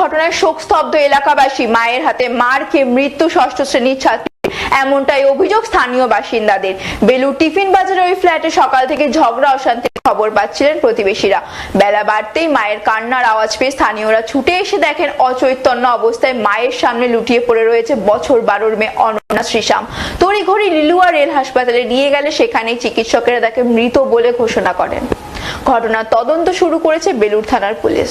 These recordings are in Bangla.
ঘটনায় শোকস্তব্ধ এলাকাবাসী মায়ের হাতে মার খেয়ে মৃত্যু ষষ্ঠ শ্রেণির ছাত্রী। এমনটাই অভিযোগ স্থানীয় বাসিন্দাদের। বেলুর টিফিন বাজারের ওই ফ্ল্যাটে সকাল থেকে ঝগড়া, অশান্তির খবর পাচ্ছিলেন প্রতিবেশীরা। বেলা বাড়তেই মায়ের কান্নার আওয়াজ পেয়ে স্থানীয়রা ছুটে এসে দেখেন অচৈতন্য অবস্থায় মায়ের সামনে লুটিয়ে পড়ে রয়েছে বছর বারোর মেয়ে অনন্যা শ্রীশাম তড়িঘড়ি লিলুয়া রেল হাসপাতালে নিয়ে গেলে সেখানেই চিকিৎসকেরা তাকে মৃত বলে ঘোষণা করেন। ঘটনার তদন্ত শুরু করেছে বেলুর থানার পুলিশ।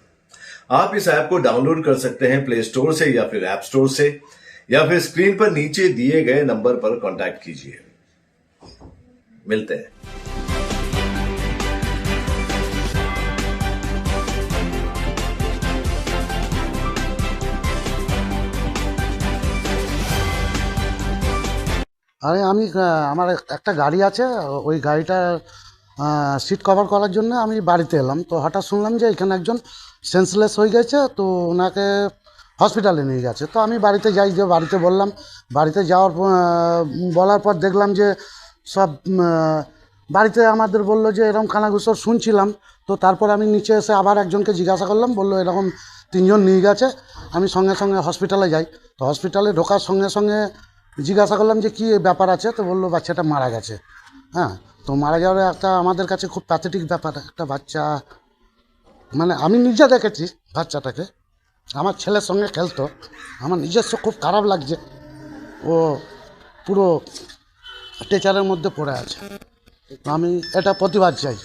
आप इस ऐप को डाउनलोड कर सकते हैं प्ले स्टोर से या फिर ऐप स्टोर से या फिर स्क्रीन पर नीचे दिए गए नंबर पर कांटेक्ट कीजिए मिलते हैं আরে আমি আহ, আমার একটা গাড়ি আছে ওই গাড়িটা সিট কভার করার জন্য আমি বাড়িতে এলাম। তো হঠাৎ শুনলাম যে এখানে একজন সেন্সলেস হয়ে গেছে, তো ওনাকে হসপিটালে নিয়ে গেছে। তো আমি বাড়িতে যাই, যে বাড়িতে বললাম। বাড়িতে যাওয়ার বলার পর দেখলাম যে সব বাড়িতে আমাদের বলল যে এরকম কানাঘুষর শুনছিলাম। তো তারপর আমি নিচে এসে আবার একজনকে জিজ্ঞাসা করলাম, বলল এরকম তিনজন নিয়ে গেছে। আমি সঙ্গে সঙ্গে হসপিটালে যাই। তো হসপিটালে ঢোকার সঙ্গে সঙ্গে জিজ্ঞাসা করলাম যে কী ব্যাপার আছে? তো বলল বাচ্চাটা মারা গেছে। হ্যাঁ তো মারা যাওয়ার একটা আমাদের কাছে খুব প্যাথেটিক ব্যাপার একটা বাচ্চা। মানে আমি নিজে দেখেছি বাচ্চাটাকে। আমার ছেলের সঙ্গে খেলতো। আমার নিজস্ব খুব খারাপ লাগছে। ও পুরো টেচারের মধ্যে পড়ে আছে। তো আমি এটা প্রতিবাদ চাই।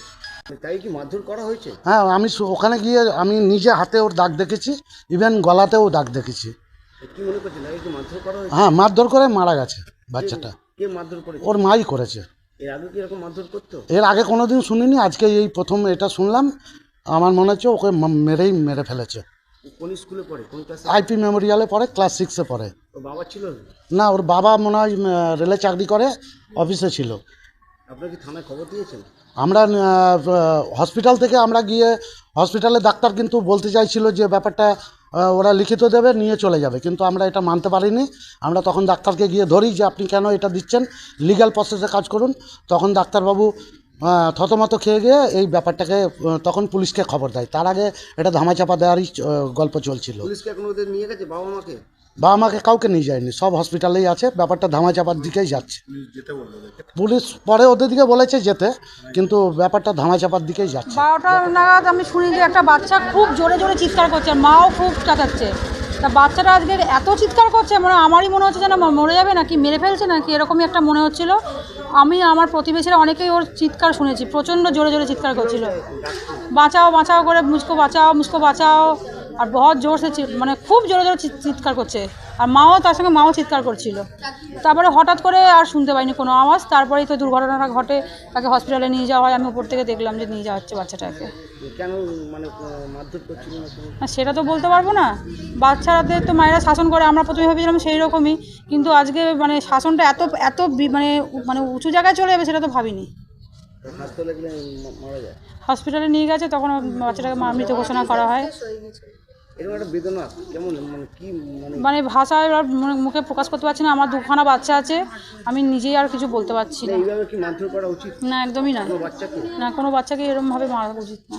তাই কি মারধর করা হয়েছে? হ্যাঁ আমি ওখানে গিয়ে আমি নিজে হাতে ওর দাগ দেখেছি ইভেন গলাতেও দাগ দেখেছি। কি মনে করছেন হ্যাঁ মারধর করে মারা গেছে বাচ্চাটা। কে মারধর করেছে? ওর মাই করেছে। এর আগে কি এরকম মারধর করতো? এর আগে কোনো দিন শুনিনি আজকে এই প্রথম এটা শুনলাম। আমার মনে হচ্ছে ওকে মা- মেরেই মেরে ফেলেছে। কোন স্কুলে পড়ে? কোন ক্লাসে আইপি মেমোরিয়ালে পড়ে ক্লাস সিক্সে পড়ে। ওর বাবা ছিল? না ওর বাবা মনে হয় উম, রেলে চাকরি করে অফিসে ছিল। আপনার কি থানায় খবর দিয়েছেন? আমরা হসপিটাল থেকে আমরা গিয়ে হসপিটালে ডাক্তার কিন্তু বলতে চাইছিল যে ব্যাপারটা ওরা লিখিত দেবে, নিয়ে চলে যাবে। কিন্তু আমরা এটা মানতে পারিনি। আমরা তখন ডাক্তারকে গিয়ে ধরি যে, আপনি কেন এটা দিচ্ছেন? লিগাল প্রসেসে কাজ করুন। তখন ডাক্তারবাবু থতমত খেয়ে গিয়ে এই ব্যাপারটাকে তখন পুলিশকে খবর দেয়। তার আগে এটা ধামাচাপা দেওয়ারই গল্প চলছিল। পুলিশকে নিয়ে গেছে? বাবা মাকে বাবা মাকে কাউকে নিয়ে যায়নি, সব হসপিটালেই আছে, ব্যাপারটা ধামাচাপার দিকেই যাচ্ছে। পুলিশ পরে ওদের দিকে বলেছে যেতে, কিন্তু ব্যাপারটা ধামাচাপার দিকেই যাচ্ছে। বারোটা নাগাদ আমি শুনি যে একটা বাচ্চা খুব জোরে জোরে চিৎকার করছে, মাও খুব কাটাচ্ছে তা বাচ্চাটা আজকে এত চিৎকার করছে মানে আমারই মনে হচ্ছে যেন মরে যাবে নাকি, মেরে ফেলছে নাকি, এরকমই একটা মনে হচ্ছিল। আমি আমার প্রতিবেশীরা অনেকেই ওর চিৎকার শুনেছি, প্রচণ্ড জোরে জোরে চিৎকার করছিল। বাঁচাও বাঁচাও করে মুসকো বাঁচাও মুসকো বাঁচাও। আর বহুত জোর সে মানে খুব জোরে জোরে চিৎ- চিৎকার করছে। আর মাও তার সঙ্গে মাও চিৎকার করছিল। তারপরে হঠাৎ করে আর শুনতে পাইনি কোনো আওয়াজ। তারপরেই তো দুর্ঘটনাটা ঘটে তাকে হসপিটালে নিয়ে যাওয়া হয়। আমি উপর থেকে দেখলাম যে নিয়ে যাওয়া হচ্ছে বাচ্চাটাকে। মানে সেটা তো বলতে পারব না। বাচ্চাদের তো মায়েরা শাসন করে আমরা প্রথমে ভেবেছিলাম সেই রকমই। কিন্তু আজকে মানে শাসনটা এত এত মানে মানে উঁচু জায়গায় চলে যাবে সেটা তো ভাবিনি। হসপিটালে নিয়ে গেছে তখন বাচ্চাটাকে মা- মৃত ঘোষণা করা হয়। মানে ভাষা এবার মুখে প্রকাশ করতে পারছি না আমার দুখানা বাচ্চা আছে আমি নিজেই আর কিছু বলতে পারছি না। না একদমই না। কোনো বাচ্চাকে? না কোনো এরকমভাবে মারা উচিত না।